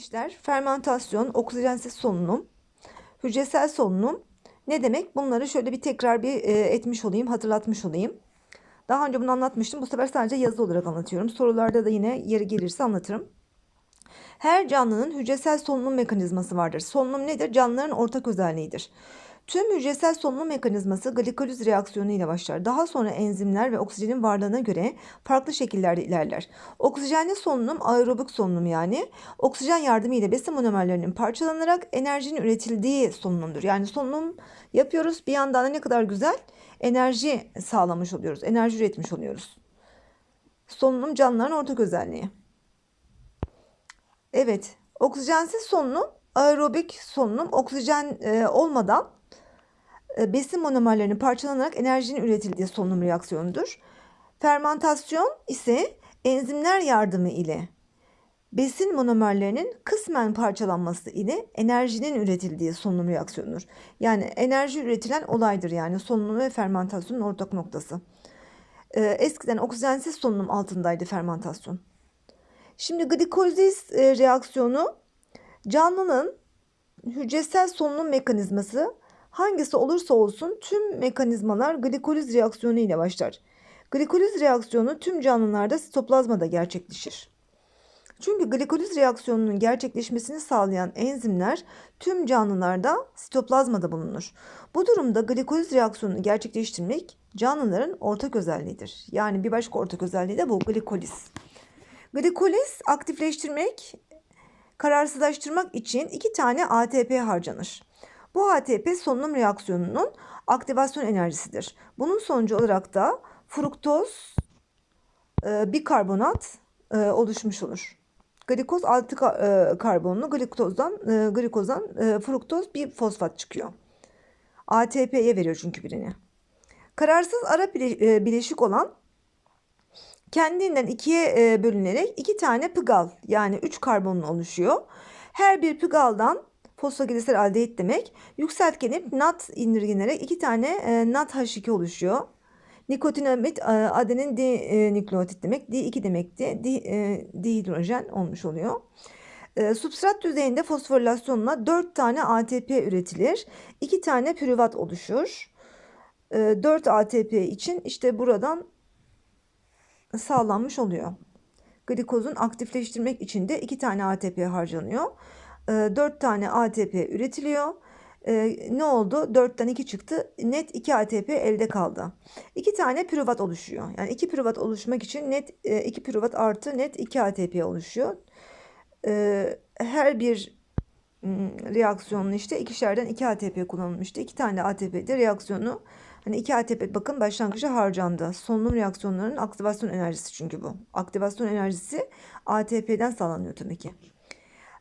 gençler fermentasyon, oksijensiz solunum, hücresel solunum ne demek? Bunları şöyle bir tekrar bir e, etmiş olayım, hatırlatmış olayım. Daha önce bunu anlatmıştım. Bu sefer sadece yazı olarak anlatıyorum. Sorularda da yine yeri gelirse anlatırım. Her canlının hücresel solunum mekanizması vardır. Solunum nedir? Canlıların ortak özelliğidir. Tüm hücresel solunum mekanizması glikoliz reaksiyonu ile başlar. Daha sonra enzimler ve oksijenin varlığına göre farklı şekillerde ilerler. Oksijenli solunum aerobik solunum yani oksijen yardımı ile besin monomerlerinin parçalanarak enerjinin üretildiği solunumdur. Yani solunum yapıyoruz bir yandan da ne kadar güzel enerji sağlamış oluyoruz. Enerji üretmiş oluyoruz. Solunum canlıların ortak özelliği. Evet, oksijensiz solunum aerobik solunum oksijen e, olmadan e, besin monomerlerinin parçalanarak enerjinin üretildiği solunum reaksiyonudur. Fermentasyon ise enzimler yardımı ile besin monomerlerinin kısmen parçalanması ile enerjinin üretildiği solunum reaksiyonudur. Yani enerji üretilen olaydır yani solunum ve fermentasyonun ortak noktası. E, eskiden oksijensiz solunum altındaydı fermentasyon. Şimdi glikozis e, reaksiyonu canlının hücresel solunum mekanizması hangisi olursa olsun tüm mekanizmalar glikoliz reaksiyonu ile başlar. Glikoliz reaksiyonu tüm canlılarda sitoplazmada gerçekleşir. Çünkü glikoliz reaksiyonunun gerçekleşmesini sağlayan enzimler tüm canlılarda sitoplazmada bulunur. Bu durumda glikoliz reaksiyonunu gerçekleştirmek canlıların ortak özelliğidir. Yani bir başka ortak özelliği de bu glikoliz. Glikoliz aktifleştirmek, kararsızlaştırmak için iki tane ATP harcanır. Bu ATP solunum reaksiyonunun aktivasyon enerjisidir. Bunun sonucu olarak da fruktoz e, bikarbonat e, oluşmuş olur. Glikoz altı e, karbonlu glikozdan e, glikozdan e, fruktoz bir fosfat çıkıyor. ATP'ye veriyor çünkü birini. Kararsız ara e, bileşik olan kendinden ikiye e, bölünerek iki tane pıgal yani üç karbonlu oluşuyor. Her bir pıgaldan fosfoglisel aldehit demek. Yükseltgenip NAT indirgenerek iki tane e, NAT H2 oluşuyor. Nikotinamid e, adenin di e, nükleotit demek. D2 demekti. Di, e, dihidrojen olmuş oluyor. Substrat düzeyinde fosforilasyonla 4 tane ATP üretilir. 2 tane pürüvat oluşur. E, 4 ATP için işte buradan sağlanmış oluyor. Glikozun aktifleştirmek için de 2 tane ATP harcanıyor. 4 tane ATP üretiliyor. ne oldu? 4'ten 2 çıktı. Net 2 ATP elde kaldı. 2 tane pürüvat oluşuyor. Yani 2 pürüvat oluşmak için net 2 pürüvat artı net 2 ATP oluşuyor. her bir reaksiyonun işte ikişerden 2 ATP kullanılmıştı. 2 tane ATP'de reaksiyonu hani 2 ATP bakın başlangıçta harcandı. Solunum reaksiyonlarının aktivasyon enerjisi çünkü bu. Aktivasyon enerjisi ATP'den sağlanıyor tabii ki.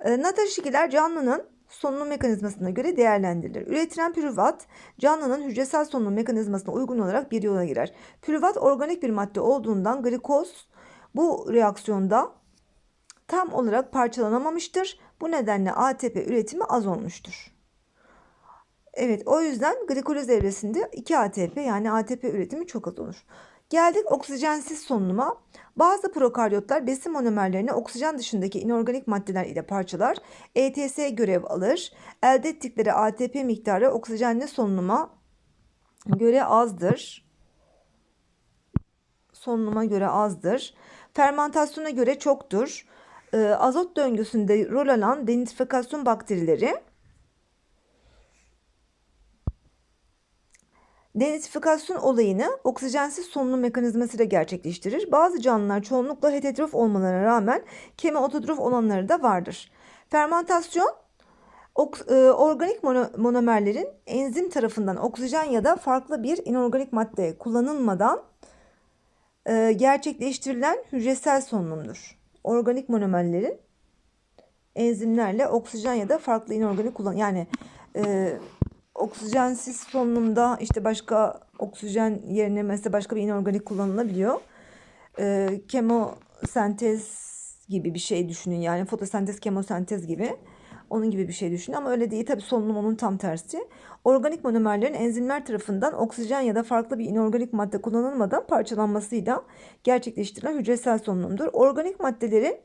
E, Nataşikiler canlının solunum mekanizmasına göre değerlendirilir. Üretilen pürüvat canlının hücresel solunum mekanizmasına uygun olarak bir yola girer. Pürüvat organik bir madde olduğundan glikoz bu reaksiyonda tam olarak parçalanamamıştır. Bu nedenle ATP üretimi az olmuştur. Evet o yüzden glikoliz evresinde 2 ATP yani ATP üretimi çok az. Geldik oksijensiz solunuma. Bazı prokaryotlar besin monomerlerini oksijen dışındaki inorganik maddeler ile parçalar. ETS görev alır. Elde ettikleri ATP miktarı oksijenli solunuma göre azdır. Solunuma göre azdır. Fermentasyona göre çoktur. Ee, azot döngüsünde rol alan denitrifikasyon bakterileri Denitrifikasyon olayını oksijensiz solunum mekanizmasıyla gerçekleştirir. Bazı canlılar çoğunlukla heterotrof olmalarına rağmen kemi-ototrof olanları da vardır. Fermentasyon e, organik monomerlerin enzim tarafından oksijen ya da farklı bir inorganik madde kullanılmadan e, gerçekleştirilen hücresel solunumdur. Organik monomerlerin enzimlerle oksijen ya da farklı inorganik kullan yani e, oksijensiz solunumda işte başka oksijen yerine mesela başka bir inorganik kullanılabiliyor. E, kemosentez gibi bir şey düşünün yani fotosentez kemosentez gibi. Onun gibi bir şey düşünün ama öyle değil. Tabii solunum onun tam tersi. Organik monomerlerin enzimler tarafından oksijen ya da farklı bir inorganik madde kullanılmadan parçalanmasıyla gerçekleştirilen hücresel solunumdur. Organik maddelerin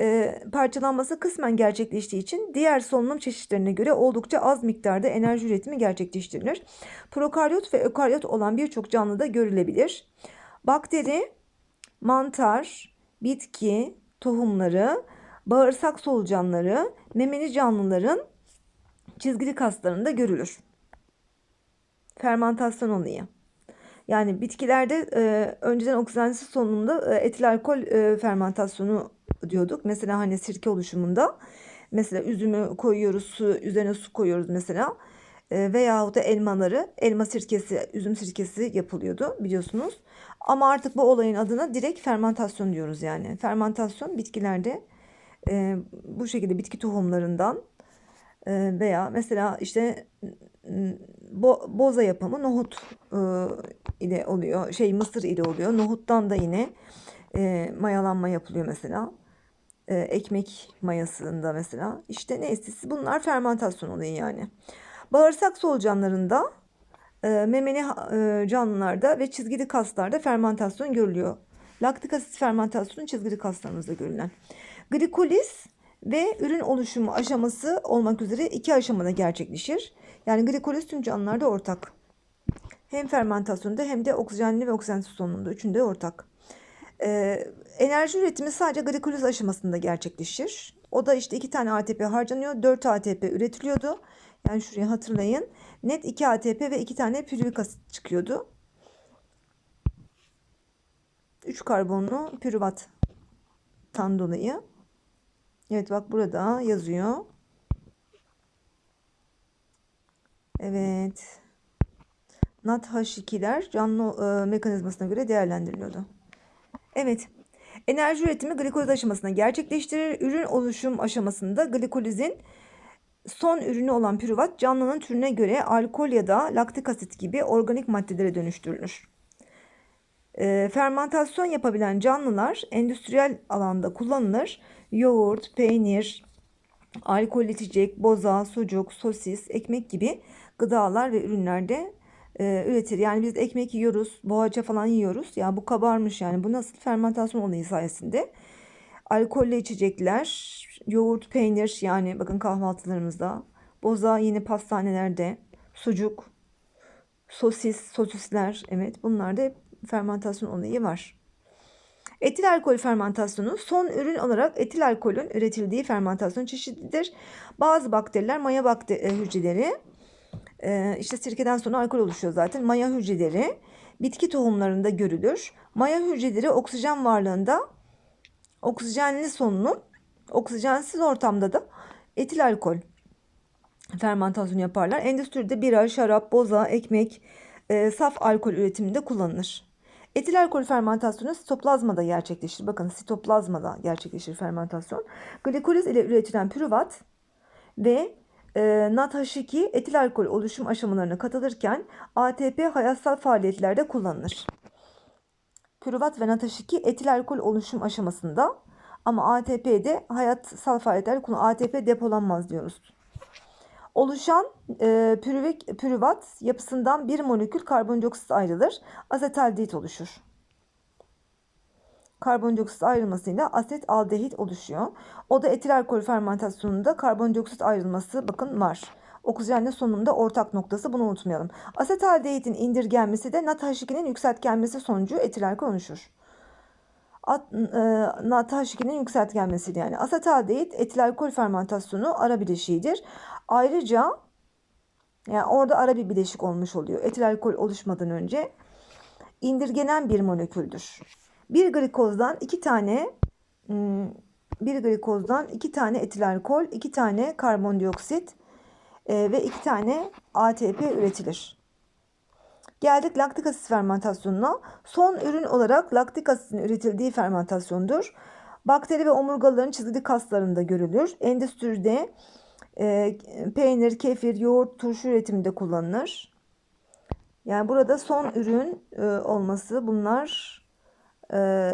e, parçalanması kısmen gerçekleştiği için diğer solunum çeşitlerine göre oldukça az miktarda enerji üretimi gerçekleştirilir. Prokaryot ve ökaryot olan birçok canlıda görülebilir. Bakteri, mantar, bitki, tohumları, bağırsak solucanları, memeli canlıların çizgili kaslarında görülür. Fermantasyon olayı. Yani bitkilerde e, önceden oksijensiz solunumda e, etil alkol e, fermentasyonu diyorduk. Mesela hani sirke oluşumunda mesela üzümü koyuyoruz, su üzerine su koyuyoruz mesela. E, veyahut da elmaları, elma sirkesi, üzüm sirkesi yapılıyordu biliyorsunuz. Ama artık bu olayın adına direkt fermentasyon diyoruz yani. Fermentasyon bitkilerde e, bu şekilde bitki tohumlarından e, veya mesela işte bo, boza yapımı nohut e, ile oluyor. Şey mısır ile oluyor. Nohuttan da yine e, mayalanma yapılıyor mesela. E, ekmek mayasında mesela. İşte neyse bunlar fermentasyon olayı yani. Bağırsak solucanlarında e, memeli e, canlılarda ve çizgili kaslarda fermentasyon görülüyor. Laktik asit fermentasyonu çizgili kaslarımızda görülen. Glikoliz ve ürün oluşumu aşaması olmak üzere iki aşamada gerçekleşir. Yani glikoliz tüm canlılarda ortak. Hem fermentasyonda hem de oksijenli ve oksijensiz solunumda üçünde ortak. Ee, enerji üretimi sadece glikoliz aşamasında gerçekleşir. O da işte iki tane ATP harcanıyor. 4 ATP üretiliyordu. Yani şuraya hatırlayın. Net 2 ATP ve 2 tane pürüvik asit çıkıyordu. 3 karbonlu pürüvattan dolayı. Evet bak burada yazıyor. Evet. NADH2'ler canlı e, mekanizmasına göre değerlendiriliyordu. Evet. Enerji üretimi glikoliz aşamasında gerçekleştirir. Ürün oluşum aşamasında glikolizin son ürünü olan pürüvat canlının türüne göre alkol ya da laktik asit gibi organik maddelere dönüştürülür. E, fermentasyon yapabilen canlılar endüstriyel alanda kullanılır. Yoğurt, peynir, alkol içecek, boza, sucuk, sosis, ekmek gibi gıdalar ve ürünlerde e, üretir. Yani biz ekmek yiyoruz, boğaça falan yiyoruz. Ya bu kabarmış yani. Bu nasıl fermentasyon olayı sayesinde. Alkollü içecekler, yoğurt, peynir yani bakın kahvaltılarımızda. Boza yine pastanelerde, sucuk, sosis, sosisler evet bunlar da fermentasyon olayı var. Etil alkol fermentasyonu son ürün olarak etil alkolün üretildiği fermentasyon çeşididir. Bazı bakteriler maya bakteri e, hücreleri e, işte sirkeden sonra alkol oluşuyor zaten. Maya hücreleri bitki tohumlarında görülür. Maya hücreleri oksijen varlığında oksijenli solunum, oksijensiz ortamda da etil alkol fermentasyonu yaparlar. Endüstride bira, şarap, boza, ekmek, e, saf alkol üretiminde kullanılır. Etil alkol fermentasyonu sitoplazmada gerçekleşir. Bakın sitoplazmada gerçekleşir fermentasyon. Glikoliz ile üretilen pürüvat ve e, NADH2 etil alkol oluşum aşamalarına katılırken ATP hayatsal faaliyetlerde kullanılır. Pürüvat ve NADH2 etil alkol oluşum aşamasında ama ATP'de hayatsal faaliyetler kullanılır. ATP depolanmaz diyoruz. Oluşan e, pürüvik, pürüvat yapısından bir molekül karbondioksit ayrılır. Asetaldehit oluşur. Karbondioksit ayrılmasıyla aset aldehit oluşuyor. O da etil alkol fermentasyonunda karbondioksit ayrılması bakın var. Oksijenle sonunda ortak noktası bunu unutmayalım. Asetaldehitin indirgenmesi de NADH2'nin yükseltgenmesi sonucu etil alkol oluşur. E, NADH2'nin yükseltgenmesiyle yani asetaldehit etil alkol fermentasyonu ara bileşiğidir. Ayrıca yani orada ara bir bileşik olmuş oluyor. Etil alkol oluşmadan önce indirgenen bir moleküldür. Bir glikozdan iki tane hmm, bir glikozdan iki tane etil alkol, iki tane karbondioksit e, ve iki tane ATP üretilir. Geldik laktik asit fermentasyonuna. Son ürün olarak laktik asitin üretildiği fermentasyondur. Bakteri ve omurgaların çizgili kaslarında görülür. Endüstride e, peynir, kefir, yoğurt, turşu üretiminde kullanılır. Yani burada son ürün e, olması bunlar e,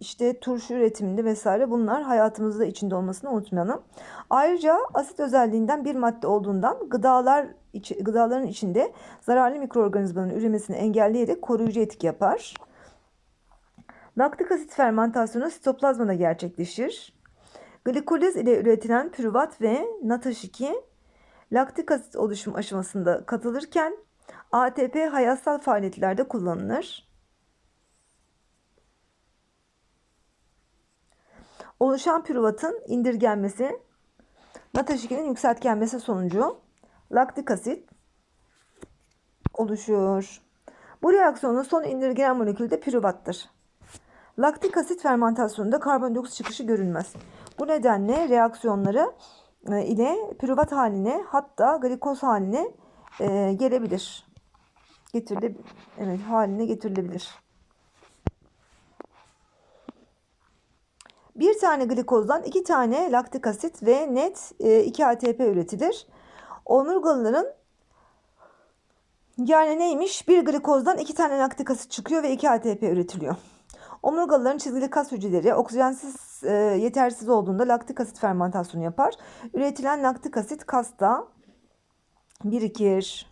işte turşu üretiminde vesaire bunlar hayatımızda içinde olmasını unutmayalım. Ayrıca asit özelliğinden bir madde olduğundan gıdalar gıdaların içinde zararlı mikroorganizmanın üremesini engelleyerek koruyucu etki yapar. Laktik asit fermentasyonu sitoplazmada gerçekleşir. Glikoliz ile üretilen pürüvat ve NATH2 laktik asit oluşum aşamasında katılırken ATP hayatsal faaliyetlerde kullanılır. Oluşan pürüvatın indirgenmesi NATH2'nin yükseltgenmesi sonucu laktik asit oluşuyor. Bu reaksiyonun son indirgenen molekülü de pürüvattır. Laktik asit fermentasyonunda karbondioksit çıkışı görülmez. Bu nedenle reaksiyonları e, ile pürüvat haline hatta glikoz haline e, gelebilir. Getirile, evet, haline getirilebilir. Bir tane glikozdan iki tane laktik asit ve net e, 2 ATP üretilir. Omurgalıların yani neymiş? Bir glikozdan iki tane laktik asit çıkıyor ve 2 ATP üretiliyor. Omurgalıların çizgili kas hücreleri oksijensiz e, yetersiz olduğunda laktik asit fermentasyonu yapar. Üretilen laktik asit kasta birikir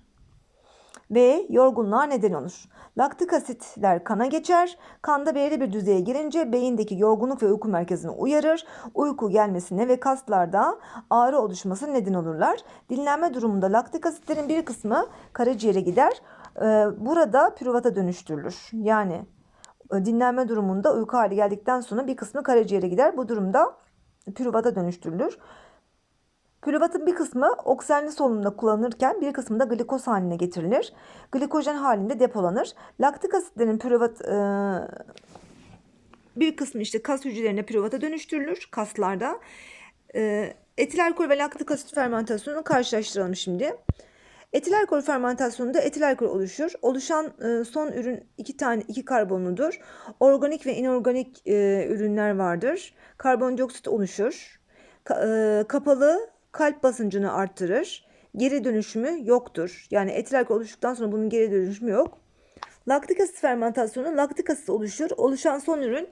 ve yorgunluğa neden olur. Laktik asitler kana geçer. Kanda belirli bir düzeye gelince beyindeki yorgunluk ve uyku merkezini uyarır. Uyku gelmesine ve kaslarda ağrı oluşmasına neden olurlar. Dinlenme durumunda laktik asitlerin bir kısmı karaciğere gider. Ee, burada pürüvata dönüştürülür. Yani e, dinlenme durumunda uyku hali geldikten sonra bir kısmı karaciğere gider. Bu durumda pürüvata dönüştürülür. Pürüvatın bir kısmı oksijenli solunumda kullanılırken bir kısmı da glikoz haline getirilir. Glikojen halinde depolanır. Laktik asitlerin pürüvat e, bir kısmı işte kas hücrelerine pürüvata dönüştürülür kaslarda. E, etil alkol ve laktik asit fermentasyonunu karşılaştıralım şimdi. Etil alkol fermentasyonunda etil alkol oluşur. Oluşan e, son ürün iki tane iki karbonludur. Organik ve inorganik e, ürünler vardır. Karbondioksit oluşur. Ka, e, kapalı kalp basıncını arttırır. Geri dönüşümü yoktur. Yani etil alkol oluştuktan sonra bunun geri dönüşümü yok. Laktik asit fermentasyonu laktik asit oluşur. Oluşan son ürün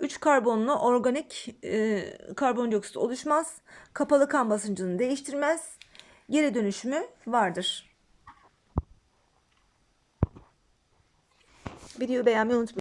3 karbonlu organik e, karbondioksit oluşmaz. Kapalı kan basıncını değiştirmez. Geri dönüşümü vardır. Videoyu beğenmeyi unutmayın.